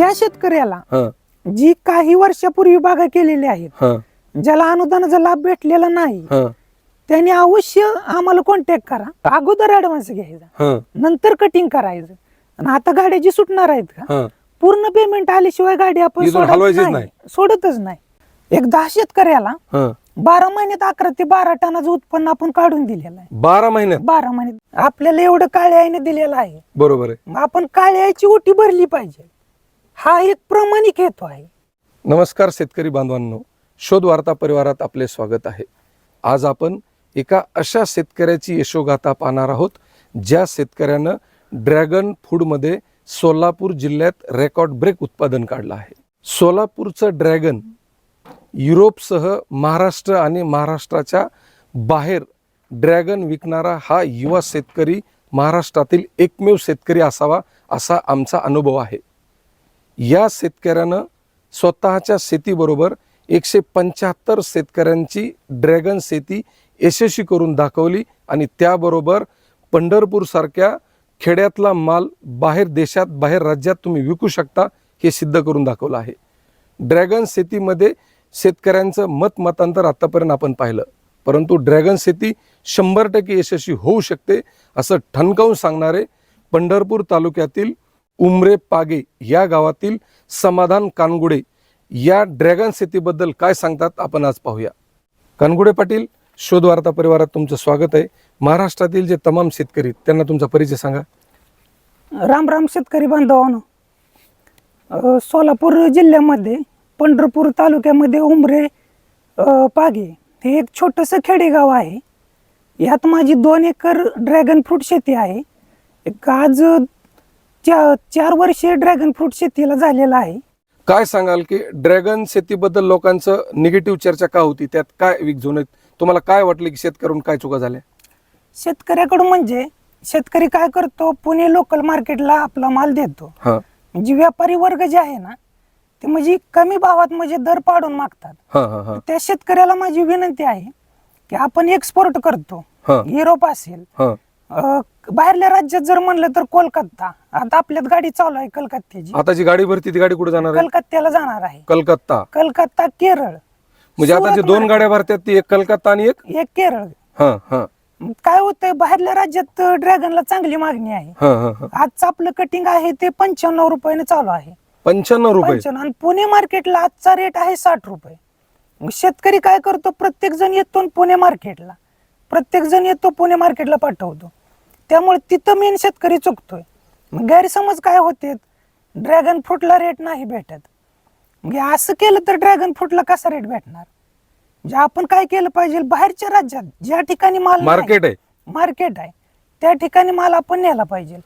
ज्या शेतकऱ्याला हा. जी काही वर्षापूर्वी बागा केलेल्या आहेत हा. ज्याला अनुदानाचा लाभ भेटलेला नाही हा. त्यांनी अवश्य आम्हाला कॉन्टॅक्ट करा. अगोदर ऍडव्हान्स घ्यायचा. हा. नंतर कटिंग करायचं. आणि आता गाड्या जी सुटणार आहेत का? हा. पूर्ण पेमेंट आल्याशिवाय गाडी आपण इथून सोडत हलवायचीच नाही. नाही. सोडतच नाही. एक दहा शेतकऱ्याला हा. बारा महिन्यात अकरा ते बारा टनाचं उत्पन्न आपण काढून दिलेलं आहे. बारा महिन्यात? बारा महिन्यात. आपल्याला एवढं काळ्या आईने दिलेलं आहे. बरोबर आहे. मग आपण काळ्या आईची ओटी भरली पाहिजे. हा एक प्रामाणिक हेतू आहे. नमस्कार शेतकरी बांधवांनो. शोध वार्ता परिवारात आपले स्वागत आहे. आज आपण एका अशा शेतकऱ्याची यशोगाथा पाहणार आहोत ज्या शेतकऱ्यानं ड्रॅगन फूडमध्ये सोलापूर जिल्ह्यात रेकॉर्ड ब्रेक उत्पादन काढलं आहे. सोलापूरचं ड्रॅगन युरोपसह महाराष्ट्र आणि महाराष्ट्राच्या बाहेर ड्रॅगन विकणारा हा युवा शेतकरी महाराष्ट्रातील एकमेव शेतकरी असावा असा आमचा अनुभव आहे. या शेतकऱ्यानं स्वतःच्या शेतीबरोबर एकशे पंच्याहत्तर शेतकऱ्यांची ड्रॅगन शेती यशस्वी करून दाखवली आणि त्याबरोबर पंढरपूरसारख्या खेड्यातला माल बाहेर देशात बाहेर राज्यात तुम्ही विकू शकता हे सिद्ध करून दाखवलं आहे. ड्रॅगन शेतीमध्ये शेतकऱ्यांचं मत मतांतर आतापर्यंत आपण पाहिलं. परंतु ड्रॅगन शेती शंभर टक्के यशस्वी होऊ शकते असं ठणकावून सांगणारे पंढरपूर तालुक्यातील उमरे पागे या गावातील समाधान कानगुडे या ड्रॅगन शेतीबद्दल काय सांगतात आपण आज पाहूया. कानगुडे पाटील शोध वार्ता परिवारात तुमचं स्वागत आहे. महाराष्ट्रातील जे तमाम शेतकरी आहेत, त्यांना तुमचा परिचय सांगा. राम राम शेतकरी बांधवांनो. सोलापूर जिल्ह्यामध्ये पंढरपूर तालुक्यामध्ये उमरे पागे हे एक छोटंसं खेडेगाव आहे. यात माझी दोन एकर ड्रॅगन फ्रूट शेती आहे. एक आज चा चार वर्षे ड्रॅगन फ्रूट शेतीला झालेलं आहे. काय सांगाल की ड्रॅगन शेतीबद्दल लोकांचं निगेटिव्ह चर्चा का होती? त्यात काय विकझोन तुम्हाला काय वाटलं की शेतकऱ्यांना काय चुका झाल्या? शेतकऱ्याकडून म्हणजे शेतकरी काय करतो? पुणे लोकल मार्केटला आपला माल देतो. हा. म्हणजे व्यापारी वर्ग जे आहे ना ते म्हणजे कमी भावात म्हणजे दर पाडून मागतात. हा हा हा. त्या शेतकऱ्याला माझी विनंती आहे की आपण एक्सपोर्ट करतो. हा. युरोप असेल हा. अं, बाहेरल्या राज्यात जर म्हणलं तर कोलकाता. आता आपल्यात गाडी चालू आहे कलकत्त्याची. आता जी गाडी भरती ती गाडी कुठे जाणार आहे? कलकत्त्याला जाणार आहे. कलकत्ता. कलकत्ता केरळ. म्हणजे आता जे दोन. गाड्या भरतात ती एक कलकत्ता आणि एक? एक केरळ. हा हा. काय होतंय बाहेरल्या राज्यात ड्रॅगनला चांगली मागणी आहे. हा हा हा. आजचं आपलं कटिंग आहे ते पंच्याण्णव रुपयाने चालू आहे. पंच्याण्णव रुपये? पंच्याण्णव. आणि पुणे मार्केटला आजचा रेट आहे साठ रुपये. मग शेतकरी काय करतो प्रत्येक जण येतो न पुणे मार्केटला प्रत्येक जण येतो पुणे मार्केटला पाठवतो. त्यामुळे तिथं मेन शेतकरी चुकतोय. मग गैरसमज काय होते ड्रॅगन फ्रूटला रेट नाही भेटत. हे असं केलं तर ड्रॅगन फ्रूटला कसा रेट भेटणार? म्हणजे आपण काय केलं पाहिजे? बाहेरच्या राज्यात ज्या ठिकाणी माल मार्केट आहे. मार्केट आहे. त्या ठिकाणी माल आपण नेला पाहिजे.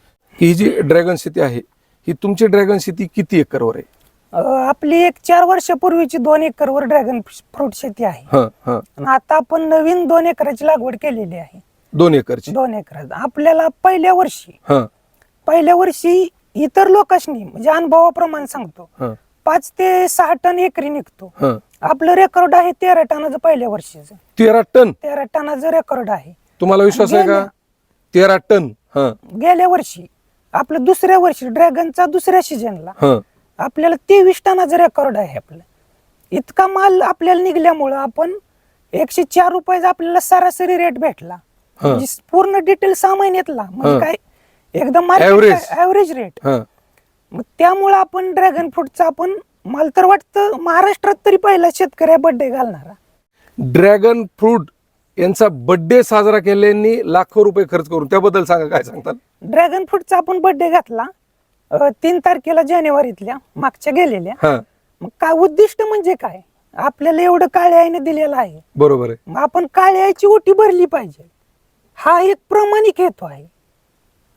ही जी ड्रॅगन शेती आहे ही तुमची ड्रॅगन शेती किती एकरवर आहे? अं, आपली एक चार वर्षापूर्वीची दोन एकरवर ड्रॅगन फ्रूट शेती आहे. हा हा. आणि आता आपण नवीन दोन एकराची लागवड केलेली आहे. दोन एकरची. दोन एकरात आपल्याला पहिल्या वर्षी हा. पहिल्या वर्षी इतर लोकांनी म्हणजे अनुभवाप्रमाणे सांगतो. हा. पाच ते सहा टन एकरी निघतो. हा. आपलं रेकॉर्ड आहे तेरा टनाचं पहिल्या वर्षीचं. तेरा टन? तेरा टनाचं रेकॉर्ड आहे. तुम्हाला विश्वास आहे का? तेरा टन हा. गेल्या वर्षी आपलं दुसऱ्या वर्षी ड्रॅगनचा दुसऱ्या सीजनला हा. आपल्याला तेवीस टनाचं रेकॉर्ड आहे आपलं. इतका माल आपल्याला निघल्यामुळं आपण एकशे चार रुपयाचा आपल्याला सरासरी रेट भेटला. म्हणजे पूर्ण डिटेल सहा महिन्यातला. हा. म्हणजे काय एकदम. ऍव्हरेज रेट मग त्यामुळं आपण ड्रॅगन फ्रूटचा आपण मला तर वाटतं महाराष्ट्रात तरी पहिला शेतकऱ्या बर्थडे घालणारा. ड्रॅगन फ्रूट यांचा बर्थडे साजरा केल्याने लाखो रुपये खर्च करून त्याबद्दल सांगा काय सांगताल? ड्रॅगन फ्रूटचा आपण बर्थडे घातला तीन तारखेला जानेवारीतल्या मागच्या गेलेल्या. मग काय उद्दिष्ट म्हणजे काय? आपल्याला एवढं काळ्या आईने दिलेलं आहे. बरोबर आहे. मग आपण काळ्या आईची ओटी भरली पाहिजे. हा एक प्रामाणिक हेतू आहे.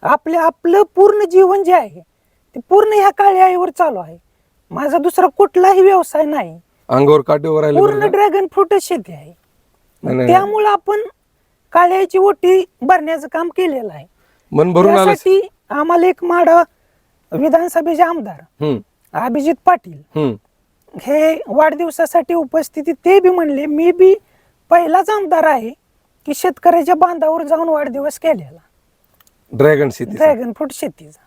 आपले आपलं पूर्ण जीवन जे आहे ते पूर्ण ह्या काळ्या आईवर चालू आहे. माझा दुसरा कुठलाही व्यवसाय नाही. अंगावर काटेवर पूर्ण? ड्रॅगन फ्रूटच शेती आहे. नाही. त्यामुळं आपण काळ्या आईची ओटी भरण्याचं काम केलेलं आहे. मन भरून आलं. त्यासाठी आम्हाला एक माडा विधानसभेचे आमदार हम्म. अभिजित पाटील हम्म. हे वाढदिवसासाठी उपस्थिती ते बी म्हणले मी बी पहिलाच आमदार आहे. की शेतकऱ्याच्या बांधावर जाऊन वाढदिवस केलेला. ड्रॅगन शेती ड्रॅगन फ्रूट शेतीचा.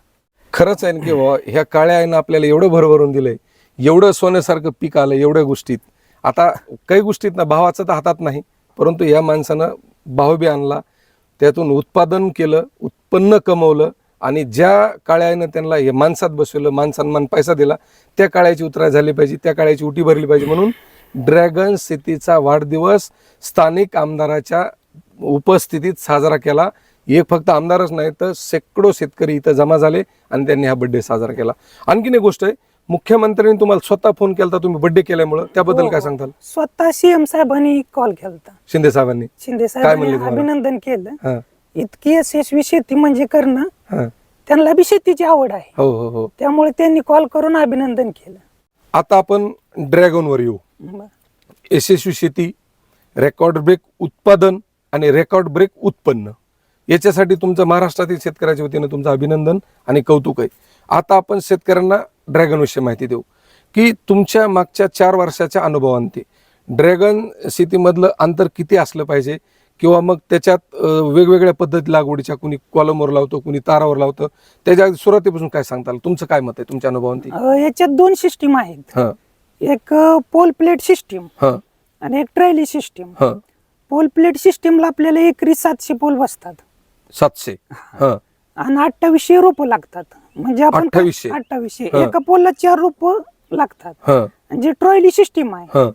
खरंच आहे ना की बाबा ह्या काळ्या आईनं आपल्याला एवढं भरभरून दिलंय एवढं सोन्यासारखं पीक आलं एवढ्या गोष्टीत. आता काही गोष्टीत ना भावाचं तर हातात नाही परंतु या माणसानं भाव बी आणला त्यातून उत्पादन केलं उत्पन्न कमवलं आणि ज्या काळ्यानं त्यांना हे माणसात बसवलं मान सन्मान पैसा दिला त्या काळ्याची उतराय झाली पाहिजे त्या काळ्याची उटी भरली पाहिजे म्हणून ड्रॅगन सिटीचा वाढदिवस स्थानिक आमदाराच्या उपस्थितीत साजरा केला. एक फक्त आमदारच नाही तर शेकडो शेतकरी इथं जमा झाले आणि त्यांनी हा बड्डे साजरा केला. आणखीन एक गोष्ट आहे मुख्यमंत्र्यांनी तुम्हाला स्वतः फोन केला तुम्ही बड्डे केल्यामुळं. त्याबद्दल हो, काय हो. सांगताल? स्वतः सीएम साहेबांनी कॉल केलता. शिंदे साहेबांनी. शिंदे साहेबांनी? अभिनंदन केलं. इतकी यशस्वी शेती म्हणजे करणं त्यांना बी शेतीची आवड आहे. हो हो हो. त्यामुळे त्यांनी कॉल करून अभिनंदन केलं. आता आपण ड्रॅगनवर येऊ. बरं. यशस्वी शेती रेकॉर्ड ब्रेक उत्पादन आणि रेकॉर्ड ब्रेक उत्पन्न. याच्यासाठी तुमचं महाराष्ट्रातील शेतकऱ्याच्या वतीनं तुमचं अभिनंदन आणि कौतुक आहे. आता आपण शेतकऱ्यांना ड्रॅगन विषयी माहिती देऊ. की तुमच्या मागच्या चार वर्षाच्या अनुभवांते ड्रॅगन शेतीमधलं अंतर किती असलं पाहिजे? किंवा मग त्याच्यात वेगवेगळ्या पद्धती लागवडीच्या कुणी कॉलमवर लावतो कुणी तारावर लावतं. त्याच्या सुरुवातीपासून काय सांगताल? तुमचं काय मत आहे तुमच्या अनुभवांती? याच्यात दोन सिस्टीम आहेत. एक पोल प्लेट सिस्टीम हां. आणि एक ट्रॅली सिस्टीम हां. पोल प्लेट सिस्टीमला आपल्याला एकरी सातशे पोल बसतात. सातशे. हां. आणि अठ्ठावीसशे रोप लागतात. म्हणजे आपण 2800? अठ्ठावीसशे. हा. एका पोलला चार रोप लागतात. हां. आणि जे ट्रॉयली सिस्टीम आहे हां.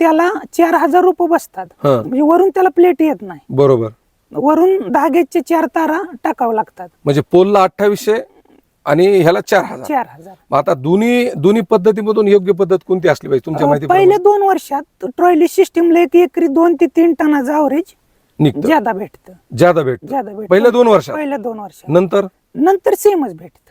त्याला चार हजार रुपये बसतात. हा. म्हणजे वरून त्याला प्लेट येत नाही. बरोबर. वरून धाग्याचे चार तारा टाकावं लागतात. म्हणजे पोलला अठ्ठावीसशे आणि ह्याला चार हजार. चार हजार. मग आता दोन्ही दोन्ही पद्धतीमधून योग्य पद्धत कोणती असली पाहिजे तुमच्या अं, माहिती पहिल्या दोन वर्षात ट्रॉयली सिस्टीमला एक एकरी दोन ते तीन टनाचं अवरेज निघतं. ज्यादा भेटतं. ज्यादा भेट ज्यादा भेटतं. पहिल्या दोन वर्षात. पहिल्या दोन वर्षात. नंतर? नंतर सेमच भेटत.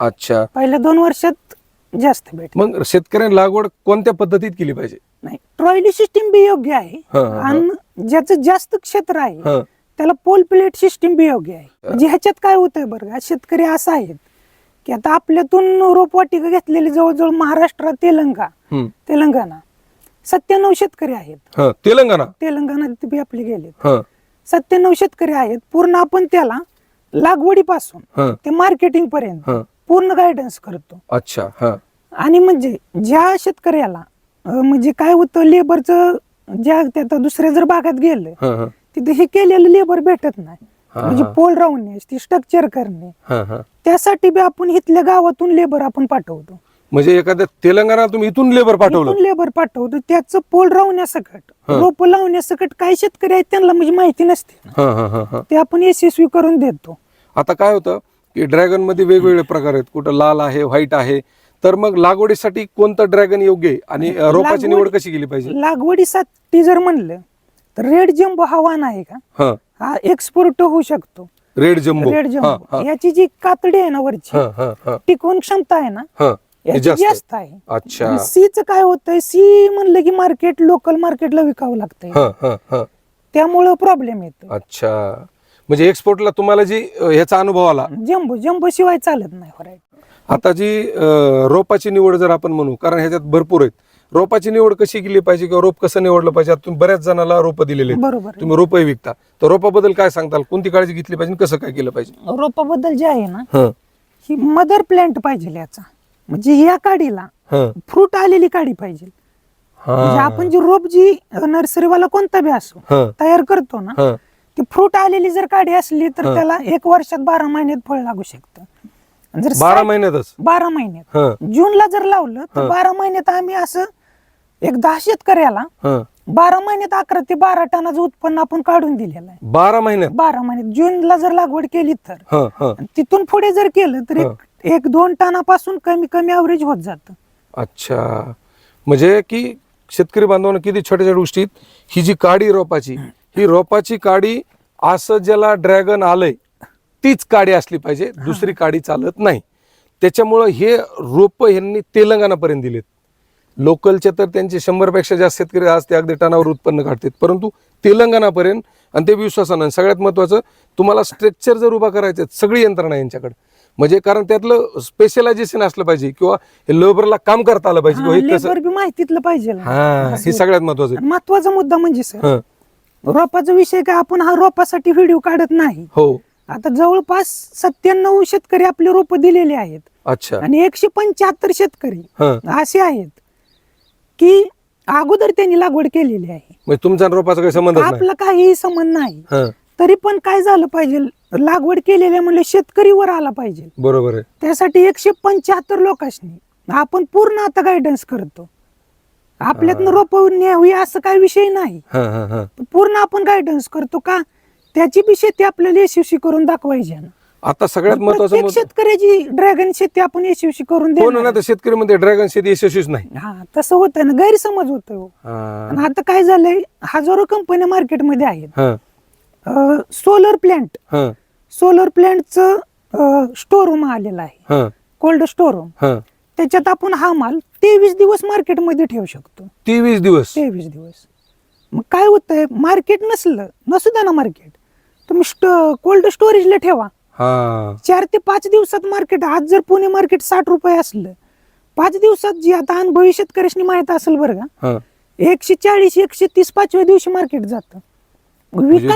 अच्छा. पहिल्या दोन वर्षात जास्त भेटत. मग शेतकऱ्यांनी लागवड कोणत्या पद्धतीत केली पाहिजे? नाही ट्रॉयली सिस्टीम बी योग्य आहे. हा, हा, हा. आणि ज्याचं जास्त क्षेत्र आहे हा. त्याला पोल प्लेट सिस्टीम बी योग्य आहे. म्हणजे ह्याच्यात काय होतंय बरं का? शेतकरी असं आहेत की आता आपल्यातून रोपवाटिका घेतलेली जवळजवळ महाराष्ट्र तेलंगा हम्म. तेलंगणा सत्त्याण्णव शेतकरी आहेत. हा तेलंगणा. तेलंगणात बी आपले गेलेत. हा. सत्त्याण्णव शेतकरी आहेत पूर्ण आपण त्याला लागवडीपासून हा. ते मार्केटिंग पर्यंत हा. पूर्ण गायडन्स करतो. अच्छा हा. आणि म्हणजे ज्या शेतकऱ्याला अं, म्हणजे काय होतं लेबरचं ज्या त्या दुसऱ्या जर भागात गेलं हा हा. तिथे हे केलेलं लेबर भेटत नाही. हा, म्हणजे हा. पोल ती स्ट्रक्चर करणे. हा हा. त्यासाठी बी आपण इथल्या गावातून लेबर आपण पाठवतो. म्हणजे एखाद्या तेलंगणा तुम्ही इथून लेबर पाठवलं. इथून लेबर पाठवतो. त्याचं पोल रावण्यासकट हा. रोप लावण्यासकट काही शेतकरी आहेत त्यांना म्हणजे माहिती नसते. हा हा हा हा. ते आपण यशस्वी करून देतो. आता काय होतं की ड्रॅगनमध्ये वेगवेगळे प्रकार आहेत. कुठं लाल आहे व्हाईट आहे. तर मग लागवडीसाठी कोणतं ड्रॅगन योग्य आहे? आणि अं, रोपाची लागवड- निवड कशी केली पाहिजे? लागवडीसाठी जर म्हणलं तर रेड जंबो हा वाण आहे का? हा. हा एक्सपोर्ट होऊ शकतो. Red jumbo. रेड हा याची जी कातडी आहे ना वरची टिकवून क्षमता आहे ना जास्त आहे. अच्छा. सीच काय होतंय सी म्हणलं की मार्केट लोकल मार्केटला विकावं लागतंय. त्यामुळं प्रॉब्लेम येतो अच्छा. म्हणजे एक्सपोर्टला तुम्हाला जी ह्याचा अनुभव आला. जंबो जंबो शिवाय चालत नाही आता जी रोपाची निवड जर आपण म्हणू कारण ह्याच्यात भरपूर आहेत. रोपाची निवड कशी केली पाहिजे किंवा रोप कसं निवडलं पाहिजे? तुम्ही बऱ्याच जणाला रोपं दिलेले. बरोबर. तुम्ही रोपही विकता. तर रोपाबद्दल काय सांगताल? कोणती काळजी घेतली पाहिजे कसं काय केलं पाहिजे? रोपाबद्दल जे आहे ना हा. मदर प्लांट पाहिजे याचा. म्हणजे या काडीला फ्रूट आलेली काडी पाहिजे. म्हणजे आपण जी रोप जी नर्सरीवाला कोणता बी असो तयार करतो ना हा. ती फ्रूट आलेली जर काडी असली तर. त्याला एक वर्षात बारा महिन्यात फळ लागू शकतं. जर बारा महिन्यातच? बारा महिन्यात. हा. जूनला जर लावलं तर. बारा महिन्यात आम्ही असं एक दहा शेतकऱ्याला हा. बारा महिन्यात अकरा ते बारा टनाचं उत्पन्न आपण काढून दिलेलं आहे. बारा महिन्यात? बारा महिन्यात. जूनला जर लागवड केली तर. हा हा. आणि तिथून पुढे जर केलं तर एक एक दोन टनापासून कमी कमी अवरेज होत जातं. अच्छा. म्हणजे की शेतकरी बांधवांना किती छोट्या छोट्या गोष्टीत ही जी काडी रोपाची ही रोपाची काडी असं ज्याला ड्रॅगन आलंय तीच काडी असली पाहिजे. दुसरी काडी चालत नाही. त्याच्यामुळं हे रोप यांनी तेलंगणापर्यंत दिलेत. लोकलचे तर त्यांचे शंभरपेक्षा जास्त शेतकरी आज ते अगदी टनावर उत्पन्न काढतात परंतु तेलंगणापर्यंत आणि ते विश्वासानं सगळ्यात महत्वाचं तुम्हाला स्ट्रक्चर जर उभा करायचं सगळी यंत्रणा यांच्याकडे. म्हणजे कारण त्यातलं स्पेशलायझेशन असलं पाहिजे किंवा लेबरला काम करता आलं पाहिजे किंवा हे कसं लेबर बी माहितीतलं पाहिजे. हा हे सगळ्यात महत्वाचं महत्त्वाचा मुद्दा म्हणजे सर हं, रोपाचा विषय काय आपण हा रोपासाठी व्हिडिओ काढत नाही. हो. आता जवळपास सत्त्याण्णव शेतकरी आपले रोप दिलेले आहेत. अच्छा. आणि एकशे पंच्याहत्तर शेतकरी हा. असे आहेत. की अगोदर त्यांनी लागवड केलेली आहे. म्हणजे तुमचा आणि रोपाचा काही संबंधच नाही. आपला काहीही संबंध नाही. हा. तरी पण काय झालं पाहिजे? लागवड केलेल्या म्हणजे शेतकरी वर आला पाहिजे. बरोबर आहे. त्यासाठी एकशे पंच्याहत्तर लोकांनी आपण पूर्ण आता गायडन्स करतो. आपल्यातनं रोप न्यावी असं काही विषय नाही. हा हा हा. पूर्ण आपण गायडन्स करतो का? त्याची बी शेती आपल्याला यशस्वी करून दाखवायची आहे ना. आता सगळ्यात महत्वाचं प्रत्येक शेतकऱ्याची ड्रॅगन शेती आपण यशस्वी करून हो ना तर शेतकरी मध्ये ड्रॅगन शेती यशस्वीच नाही. हा तसं होतं ना गैरसमज होतो हो. आणि आता काय झालंय हजारो कंपन्या मार्केटमध्ये आहेत. हा. सोलर प्लॅन्ट हा. सोलर प्लॅन्टचं स्टोर रूम आलेलं आहे. हा. कोल्ड स्टोर रूम हा. त्याच्यात आपण हा माल तेवीस दिवस मार्केटमध्ये ठेवू शकतो. तेवीस दिवस. तेवीस दिवस. मग काय होतंय मार्केट नसलं नसू द्या ना मार्केट तुम्ही कोल्ड स्टोरेजला ठेवा. हा. चार ते पाच दिवसात मार्केट आज जर पुणे मार्केट साठ रुपये असलं पाच दिवसात जी आता अनुभवी शेतकऱ्याशी माहीत असेल बरं का एकशे चाळीस एकशे तीस पाचव्या दिवशी मार्केट जातं.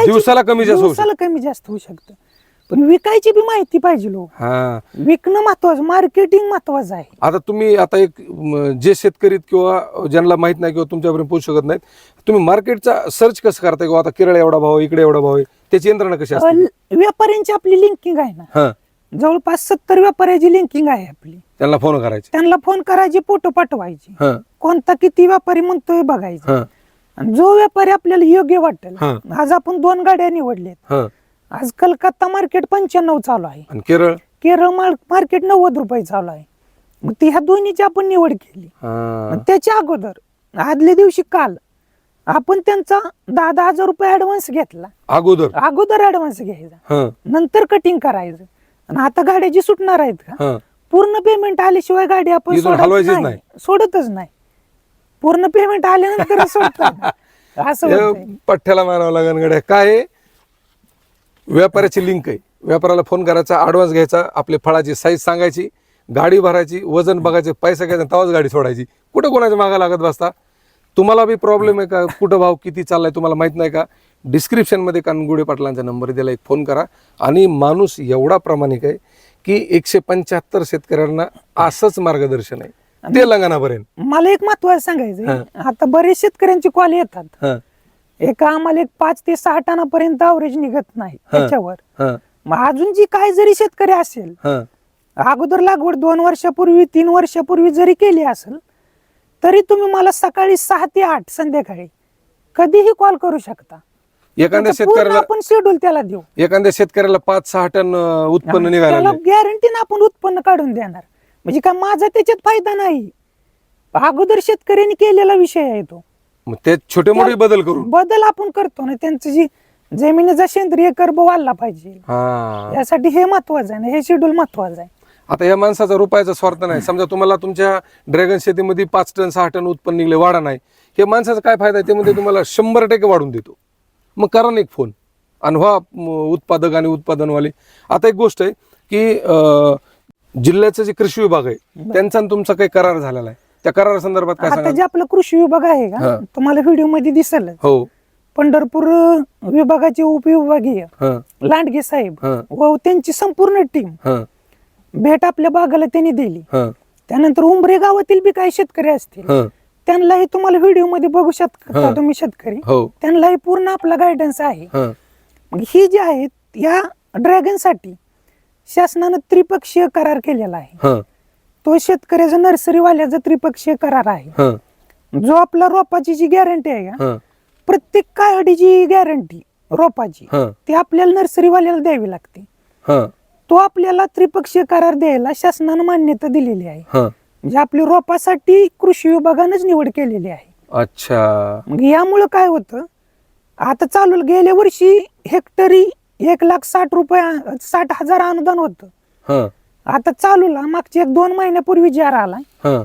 दिवसाला कमी जास्त होऊ दिवसाला कमी जास्त होऊ शकतं. पण विकायची बी माहिती पाहिजे लोक. हा. विकणं महत्वाचं मार्केटिंग महत्वाचं आहे. आता तुम्ही आता एक म, जे शेतकरी किंवा ज्यांना माहीत नाही किंवा तुमच्यापर्यंत पोहोचू शकत नाहीत तुम्ही मार्केटचा सर्च कसं करताय किंवा आता केरळ एवढा भाव इकडे एवढा भाव आहे त्याची यंत्रणा कशी असते? व्यापाऱ्यांची आपली लिंकिंग आहे ना. हा. जवळपास सत्तर व्यापाऱ्याची लिंकिंग आहे आपली. त्यांना फोन करायचे. त्यांना फोन करायची फोटो पाठवायची. हा. कोणता किती व्यापारी म्हणतोय बघायचं. हा. आणि जो व्यापारी आपल्याला योग्य वाटेल हा. आज आपण दोन गाड्या निवडल्यात. हा. आज कलकत्ता मार्केट पंच्याण्णव चालू आहे. आणि केरळ? केरळ मार- मार्केट नव्वद रुपये चालू आहे. मग ती ह्या दोन्हीची आपण निवड केली. मग त्याच्या अगोदर आदल्या दिवशी काल आपण त्यांचा दहा दहा हजार रुपये ऍडव्हान्स घेतला. अगोदर? अगोदर ऍडव्हान्स घ्यायचा. हा. नंतर कटिंग करायचं. आणि आता गाड्या जी सुटणार आहेत का? हा. पूर्ण पेमेंट आल्याशिवाय गाडी आपण इथून सोडत हलवायचीच नाही. नाही. सोडतच नाही. पूर्ण पेमेंट आल्यानंतर सोडतात. असं हे होतंय. पठ्ठ्याला मारावं लागेल गड्या. काय आहे? व्यापाऱ्याची लिंक आहे. व्यापाऱ्याला फोन करायचा ऍडव्हान्स घ्यायचा आपली फळाची साईज सांगायची गाडी भरायची वजन बघायचे पैसा घ्यायचा तेव्हाच गाडी सोडायची. कुठं कोणाच्या मागा लागत बसता? तुम्हाला बी प्रॉब्लेम आहे का? कुठं भाव किती चाललाय तुम्हाला माहीत नाही का? डिस्क्रिप्शनमध्ये कानगुडे पाटलांचा नंबर दिला एक फोन करा. आणि माणूस एवढा प्रामाणिक आहे की एकशे पंच्याहत्तर शेतकऱ्यांना असंच मार्गदर्शन आहे. तेलंगणापर्यंत मला एक महत्वाचं सांगायचं आता बरेच शेतकऱ्यांचे कॉल येतात. एका आम्हाला एक पाच ते सहा टनापर्यंत अवरेज निघत नाही. त्याच्यावर. मग अजून जी काय जरी शेतकरी असेल अगोदर लागवड दोन वर्षापूर्वी तीन वर्षापूर्वी जरी केली असेल तरी तुम्ही मला सकाळी सहा ते आठ संध्याकाळी कधीही कॉल करू शकता. एखाद्या शेतकऱ्याला आपण शेड्यूल त्याला देऊ. एखाद्या शेतकऱ्याला पाच सहा टन उत्पन्न लागले. गॅरंटीनं आपण उत्पन्न काढून देणार. म्हणजे काय माझा त्याच्यात फायदा नाही. अगोदर शेतकऱ्यांनी केलेला विषय आहे तो. मग ते छोटे मोठे बदल करून. बदल आपण करतो ना त्यांचं जी जमिनीचा सेंद्रिय कर्ब वाढला पाहिजे. हा. यासाठी हे महत्वाचं आहे ना हे शेड्यूल महत्वाचं आहे. आता या माणसाचा रुपयाचा स्वार्थ नाही. समजा तुम्हाला तुमच्या ड्रॅगन शेतीमध्ये पाच टन सहा टन उत्पन्न निघले वाढा नाही. हे माणसाचा काय फायदा आहे? ते म्हणजे तुम्हाला शंभर टक्के वाढून देतो. मग करा ना एक फोन आणि व्हा उत्पादक आणि उत्पादनवाले. आता एक गोष्ट आहे की अं, जिल्ह्याचा जे कृषी विभाग आहे त्यांचा आणि तुमचा काही करार झालेला आहे. त्या करारा संदर्भात काय आता सांगा जे आपलं कृषी विभाग आहे हा. का तुम्हाला व्हिडिओमध्ये दिसल हो. पंढरपूर विभागाचे उपविभागीय हा. लांडगे साहेब हा. व त्यांची संपूर्ण टीम हा. भेट आपल्या बागाला त्यांनी दिली. हा. त्यानंतर उंबरे गावातील बी काही शेतकरी असतील हा. त्यांनाही तुम्हाला व्हिडिओमध्ये बघू शकता हा. तुम्ही शेतकरी. हो. त्यांनाही पूर्ण आपला गायडन्स आहे. हा. मग ही जी आहेत या ड्रॅगनसाठी शासनानं त्रिपक्षीय करार केलेला आहे. हा. तो शेतकऱ्याचा नर्सरीवाल्याचा त्रिपक्षीय करार आहे. हा. जो आपला रोपाची जी गॅरंटी आहे का? हा. प्रत्येक काळडीची गॅरंटी रोपाची हा. ती आपल्याला नर्सरीवाल्याला द्यावी लागते. हा. तो आपल्याला त्रिपक्षीय करार द्यायला शासनानं मान्यता दिलेली आहे. हा. म्हणजे आपली रोपासाठी कृषी विभागानंच निवड केलेली आहे. अच्छा. मग यामुळं काय होतं? आता चालू गेल्या वर्षी हेक्टरी एक लाख साठ रुपये साठ हजार अनुदान होतं. हा. आता चालूला मागच्या एक दोन महिन्यापूर्वी जार आला. हा.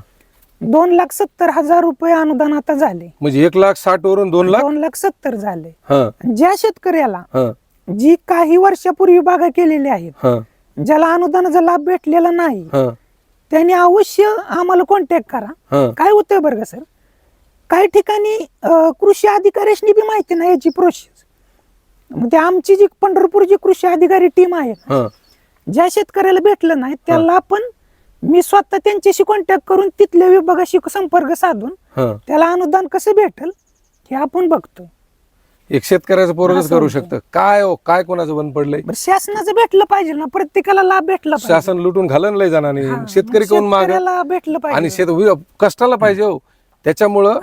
दोन लाख सत्तर हजार रुपये अनुदान आता झाले. म्हणजे एक लाख साठ वरून दोन लाख? दोन लाख सत्तर झाले. हा. ज्या शेतकऱ्याला हा. जी काही वर्षापूर्वी बागा केलेल्या आहेत हा. ज्याला अनुदानाचा लाभ भेटलेला नाही हा. त्यांनी अवश्य आम्हाला कॉन्टॅक्ट करा. हा. काय होतंय बरं का सर? काही ठिकाणी अं, कृषी अधिकाऱ्यांनी बी माहिती नाही याची प्रोसेस मग ते आमची जी पंढरपूरची कृषी अधिकारी टीम आहे हा. ज्या शेतकऱ्याला भेटलं नाही त्याला आपण मी स्वतः त्यांच्याशी कॉन्टॅक्ट करून तिथल्या विभागाशी संपर्क साधून हा. त्याला अनुदान कसं भेटल हे आपण बघतोय एक शेतकऱ्याचं पोरगच असं करू होतं. शकतं. काय हो काय कोणाचं बंद पडलंय? बरं शासनाचं भेटलं पाहिजे ना प्रत्येकाला लाभ भेटला पाहिजे. शासन लुटून घालन लय जाणार हा, शेतकरी कोण माग? शेतकऱ्याला भेटलं आणि पाहिजे शेत वि- कष्टाला पाहिजे हो. त्याच्यामुळं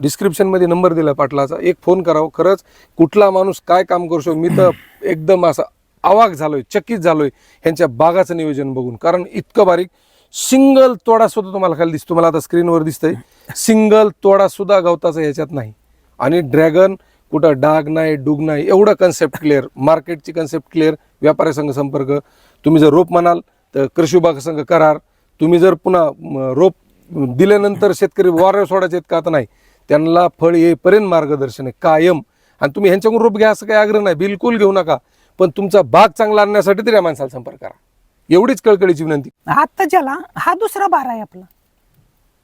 डिस्क्रिप्शनमध्ये नंबर दिला पाटलाचा. एक फोन करावं. खरंच कुठला माणूस काय काम करू शकतो? मी तर एकदम असा आवाक झालोय चकित झालोय ह्यांच्या बागाचं नियोजन बघून. कारण इतकं बारीक सिंगल तोडा सुद्धा तुम्हाला खाली दिसतो. मला आता स्क्रीनवर दिसतंय. सिंगल तोडा सुद्धा गवताचा याच्यात नाही. आणि ड्रॅगन कुठं डाग नाही डुग नाही एवढं कन्सेप्ट क्लिअर मार्केटची कन्सेप्ट क्लिअर व्यापाऱ्यासंघ संपर्क. तुम्ही जर रोप म्हणाल तर कृषी विभाग संघ करार. तुम्ही जर पुन्हा रोप दिल्यानंतर शेतकरी वाऱ्यावर सोडायचे का तर नाही. त्यांना फळ येईपर्यंत मार्गदर्शन आहे कायम. आणि तुम्ही ह्यांच्याकडून रोप घ्या असं काही आग्रह नाही. बिलकुल घेऊ नका. पण तुमचा बाग चांगला आणण्यासाठी तरी या माणसाला संपर्क करा. एवढीच कळकळीची विनंती. आता ज्याला हा दुसरा बार आहे आपला.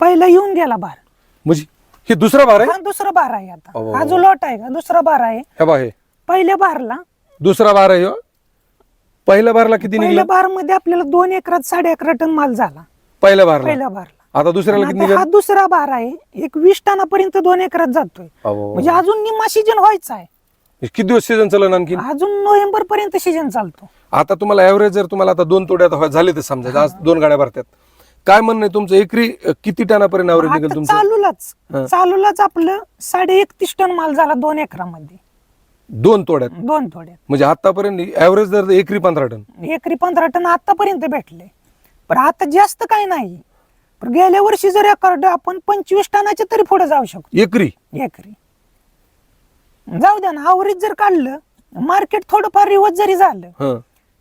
पहिला येऊन गेला बार म्हणजे हे दुसरा बार आहे? हा दुसरा बार आहे आता. हा जो लॉट आहे का? दुसरा बार आहे. हे बा हे. पहिल्या बारला. दुसरा बार आहे हो. पहिल्या बारला किती पहिल्या निघलं? बारमध्ये आपल्याला दोन एकरात साडे अकरा टन माल झाला. पहिल्या बारला. पहिल्या बारला. आता दुसऱ्याला किती आता हा निघाल? दुसरा बार आहे. एक वीस टनापर्यंत दोन एकरात जातोय. अहो. म्हणजे अजून निम्मा सीजन व्हायचा आहे. किती दिवस सीझन चाललं आणखी अजून नोव्हेंबर पर्यंत सीजन चालतो. आता तुम्हाला ऍव्हरेज जर तुम्हाला आता दोन तोड्यात व्हा- झाले तर समजा आज दोन गाड्या भरतात काय म्हणणं आहे तुमचं? एकरी किती टनापर्यंत ऍव्हरेज निघेल तुमचं? चालूलाच. हा. चालूलाच आपलं साडे एकतीस टन माल झाला दोन एकरामध्ये. दोन तोड्यात? दोन थोड्यात म्हणजे आतापर्यंत ऍव्हरेज दर एकरी पंधरा टन? एकरी पंधरा टन आतापर्यंत भेटले. पण आता जास्त काही नाही. पण गेल्या वर्षी जर रेकॉर्ड आपण पंचवीस टनाच्या तरी पुढे जाऊ शकतो. एकरी? एकरी. जाऊ द्या ना आवरेज जर काढलं मार्केट थोडंफार रिवर्स जरी झालं हा.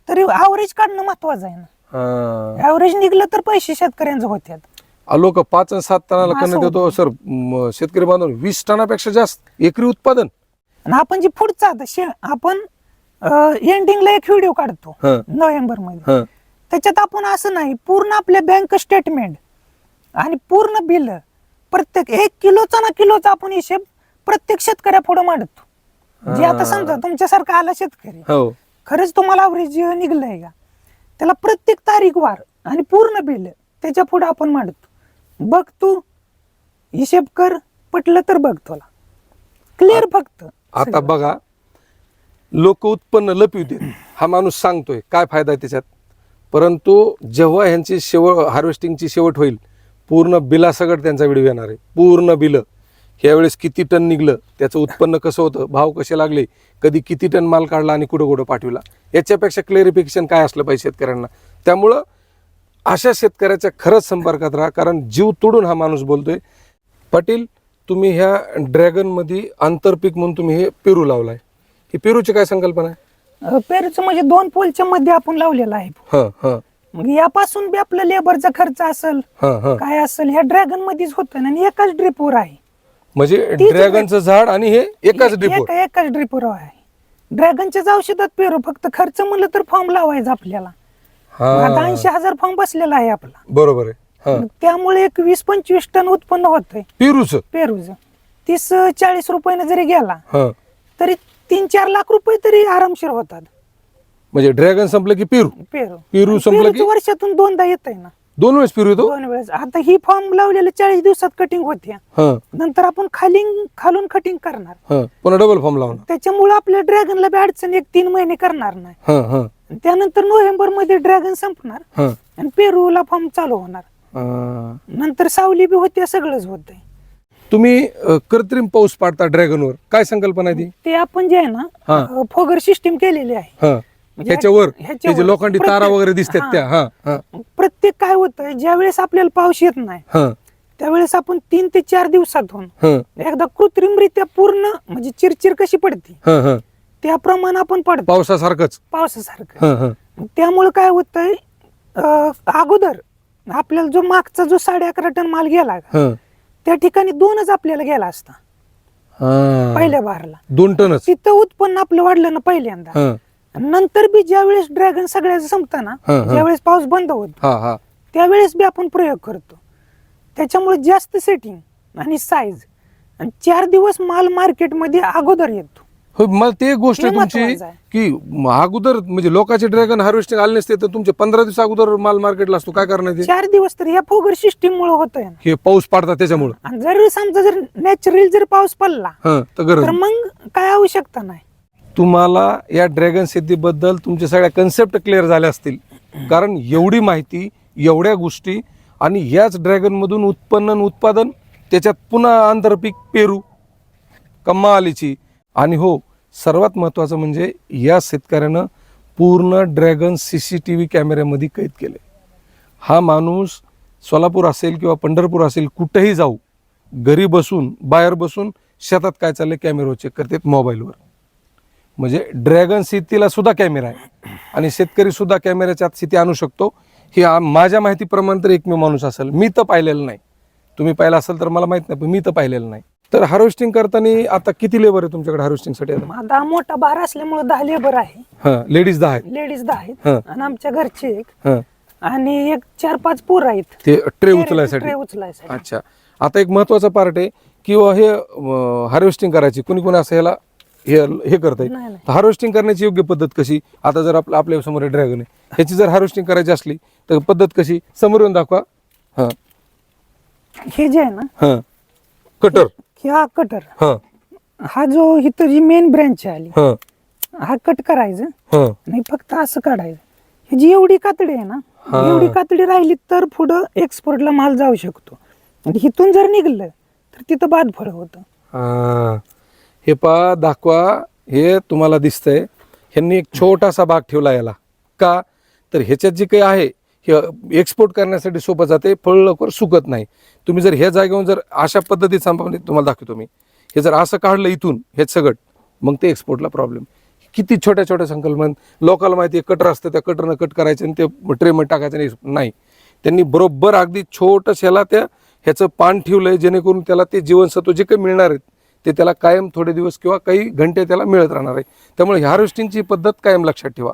तरी आवरेज काढणं महत्वाचं आहे ना. हा. ऍव्हरेज निघलं तर पैसे शेतकऱ्यांचं होत्यात. लोक पाच आणि सात टनाला असं करण्यात येतो सर म, शेतकरी बांधव वीस टनापेक्षा जास्त एकरी उत्पादन. आणि आपण जे पुढचा आता शे आपण एंडिंगला एक व्हिडिओ काढतो हा. नोव्हेंबरमध्ये हा. त्याच्यात आपण असं नाही पूर्ण आपल्या बँक स्टेटमेंट आणि पूर्ण बिल प्रत्येक एक किलोचा ना किलोचा आपण हिशेब प्रत्येक शेतकऱ्या पुढे मांडतो. जे आता समजा तुमच्यासारखा आला शेतकरी हो. खरंच तुम्हाला अवरेज निघलंय का? त्याला प्रत्येक तारीख वार आणि पूर्ण बिल त्याच्या पुढे आपण मांडतो. बघ तू हिशेब कर पटलं तर बघ तुला. क्लिअर फक्त. आता बघा लोक उत्पन्न लपविते हा माणूस सांगतोय काय फायदा आहे त्याच्यात? परंतु जेव्हा ह्यांची शेवट हार्वेस्टिंगची शेवट होईल पूर्ण बिलासकट त्यांचा व्हिडिओ येणार आहे. पूर्ण बिलं. ह्यावेळेस किती टन निघलं त्याचं उत्पन्न कसं होतं भाव कसे लागले कधी किती टन माल काढला आणि कुठं कुठं पाठविला याच्यापेक्षा क्लेरिफिकेशन काय असलं पाहिजे शेतकऱ्यांना. त्यामुळं अशा शेतकऱ्याच्या खरंच संपर्कात राहा कारण जीव तोडून हा माणूस बोलतोय. पाटील तुम्ही ह्या ड्रॅगनमध्ये आंतरपीक म्हणून तुम्ही हे पेरू लावलाय. ही पेरूची काय संकल्पना आहे? पेरूचं म्हणजे दोन पोलच्या मध्ये आपण लावलेला आहे. मग यापासून बी आपलं लेबरचा खर्च असेल काय असेल ह्या ड्रॅगन मध्येच होतं आणि एकाच ड्रिपवर आहे. म्हणजे तीच ड्रॅगनचं झाड आणि हे एकाच डिपो एका- एकाच ड्रिपवर आहे. ड्रॅगनच्याच औषधात पेरू फक्त खर्च म्हणलं तर फॉर्म लावायचा आपल्याला. आता ऐंशी हजार फॉर्म बसलेला आहे आपला. बरोबर आहे. हा. त्यामुळे एक वीस पंचवीस टन उत्पन्न होतंय. पेरूच. पेरूचं. तीस चाळीस रुपयाने जरी गेला हा. तरी तीन चार लाख रुपये तरी आरामशीर होतात. म्हणजे ड्रॅगन संपलं की पेरू. पेरू. पेरू संपलं पेरूचं की वर्षातून दोनदा येत आहे ना. दोन वेळेस पेरू येतो? दोन वेळेस. आता ही फॉर्म लावलेले चाळीस दिवसात कटिंग होते हा. नंतर आपण खाली खालून कटिंग करणार. हा. पुन्हा डबल फॉर्म लावणार. त्याच्यामुळे आपल्या ड्रॅगनला बी अडचण एक तीन महिने करणार नाही. हा हा. आणि त्यानंतर नोव्हेंबरमध्ये ड्रॅगन संपणार. हा. आणि पेरूला फॉर्म चालू होणार. हा. नंतर सावली बी होते सगळंच होतंय. तुम्ही अ, कृत्रिम पाऊस पाडता ड्रॅगनवर काय संकल्पना आहे ती? ते आपण जे आहे ना हा. फोगर सिस्टीम केलेली आहे. हा. ह्याच्यावर ह्याच्यावर. लोखंडी तारा वगैरे दिसतात. त्या हा हा. प्रत्येक काय होतंय ज्या वेळेस आपल्याला पाऊस येत नाही हा. त्यावेळेस आपण तीन ते चार दिवसातून हा. एकदा कृत्रिमरित्या पूर्ण म्हणजे चिरचिर कशी पडते हा हा. त्याप्रमाणे आपण पडतो. पावसासारखंच. पावसासारखं. हा हा. त्यामुळे काय होतंय अं, अगोदर आपल्याला जो मागचा जो साडे अकरा टन माल गेला हा. त्या ठिकाणी दोनच आपल्याला गेला असता. हा. पहिल्या बारला. दोन टनच. तिथं उत्पन्न आपलं वाढलं ना पहिल्यांदा. हा. नंतर बी ज्या वेळेस ड्रॅगन सगळ्याचं संपतं ना हा, हा. ज्यावेळेस पाऊस बंद होतो हा हा. त्यावेळेस बी आपण प्रयोग करतो. त्याच्यामुळे जास्त सेटिंग आणि साईज आणि चार दिवस माल मार्केटमध्ये अगोदर येतो. हो मग ते गोष्ट हे तुमची महत्वाचं आहे. की म- अगोदर म्हणजे लोकांचे ड्रॅगन हार्वेस्टिंग आले नसते तर तुमचे पंधरा दिवस अगोदर माल मार्केटला असतो. काय करणार ते? चार दिवस तर या फोगर सिस्टीम मुळे होतोय ना. हे पाऊस पाडतात त्याच्यामुळं. आणि जर समजा जर नॅचरल जर पाऊस पडला हा तर गरज तर नाही. मग काय आवश्यकता नाही. तुम्हाला या ड्रॅगन शेतीबद्दल तुमच्या सगळ्या कन्सेप्ट क्लिअर झाल्या असतील. कारण एवढी माहिती एवढ्या गोष्टी आणि याच ड्रॅगनमधून उत्पन्न उत्पादन त्याच्यात पुन्हा आंतरपीक पेरू कम्मा आलीची आणि हो सर्वात महत्त्वाचं म्हणजे या शेतकऱ्यानं पूर्ण dragon C C T V कॅमेऱ्यामध्ये कैद केले हा माणूस सोलापूर असेल किंवा पंढरपूर असेल कुठेही जाऊ घरी बसून बाहेर बसून शेतात काय चाललं कॅमेरा चेक करतात मोबाईलवर म्हणजे ड्रॅगन शेतीला सुद्धा कॅमेरा आहे. आणि शेतकरी सुद्धा कॅमेऱ्याच्या आत शेती आणू शकतो. हे माझ्या माहितीप्रमाणे तर एकमेव माणूस असेल. मी तर पाहिलेलं नाही. तुम्ही पाहिलं असेल तर मला माहीत नाही पण मी तर पाहिलेलं नाही. तर हार्वेस्टिंग करताना आता किती लेबर आहे तुमच्याकडे हार्वेस्टिंगसाठी आता? आता मोठा बार असल्यामुळे दहा लेबर आहे. हां लेडीज दहा आहेत. लेडीज दहा आहेत. हा. आणि आमच्या घरचे एक. हां. आणि एक चार पाच पोर आहेत. ते ट्रे उचलायसाठी. ट्रे उचलायसाठी. अच्छा. आता एक महत्त्वाचा पार्ट आहे किंवा हे हार्वेस्टिंग करायची. कुणी कुणी असं ह्याला हे हे करता नाही, नाही. येईल हार्वेस्टिंग करण्याची योग्य पद्धत कशी? आता जर आपलं आपल्यासमोर ड्रॅगन आहे ह्याची जर हार्वेस्टिंग करायची असली तर पद्धत कशी? समोर येऊन दाखवा. हां. हे जे आहे ना हां. कटर हा कटर हां. हा जो इथं जी मेन ब्रँच आली. हां. हा कट करायचं. हां. नाही फक्त असं काढायचं. ही जी एवढी कातडी आहे ना हा. एवढी कातडी राहिली तर पुढं एक्सपोर्टला माल जाऊ शकतो. आणि इथून जर निघलं तर तिथं बाद फळ होतं. हां. हे पा दाखवा हे तुम्हाला दिसतंय. ह्यांनी एक छोटासा भाग ठेवला याला. का? तर ह्याच्यात जे काही आहे हे एक्सपोर्ट करण्यासाठी सोपं जाते फळ लवकर सुकत नाही. तुम्ही जर ह्या जागेवर जर अशा पद्धतीत सांभाळ म्हणजे तुम्हाला दाखवतो मी. हे जर असं काढलं इथून हे सगट मग ते एक्सपोर्टला प्रॉब्लेम किती छोट्या छोट्या संकल्पना लोकांना माहिती आहे कटर असतं त्या कटरनं कट करायचं आणि ते ट्रेमध्ये टाकायचं नाही नाही. त्यांनी बरोबर अगदी छोटस ह्याला त्या ह्याचं पान ठेवलं आहे जेणेकरून त्याला ते जीवनसत्व जे काही मिळणार आहेत ते त्याला कायम थोडे दिवस किंवा काही घंटे त्याला मिळत राहणार आहे. त्यामुळे हार्वेस्टिंगची पद्धत कायम लक्षात ठेवा.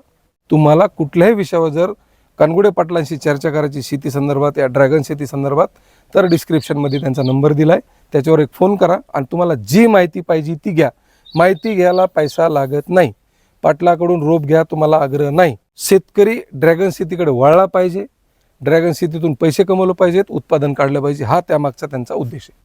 तुम्हाला कुठल्याही विषयावर जर कानगुडे पाटलांशी चर्चा करायची शेती संदर्भात या ड्रॅगन शेती संदर्भात तर डिस्क्रिप्शनमध्ये त्यांचा नंबर दिला आहे त्याच्यावर एक फोन करा आणि तुम्हाला जी माहिती पाहिजे ती घ्या. माहिती घ्यायला पैसा लागत नाही. पाटलाकडून रोप घ्या तुम्हाला आग्रह नाही. शेतकरी ड्रॅगन शेतीकडे वळला पाहिजे. ड्रॅगन शेतीतून पैसे कमवलं पाहिजेत उत्पादन काढलं पाहिजे. हा त्यामागचा त्यांचा उद्देश आहे.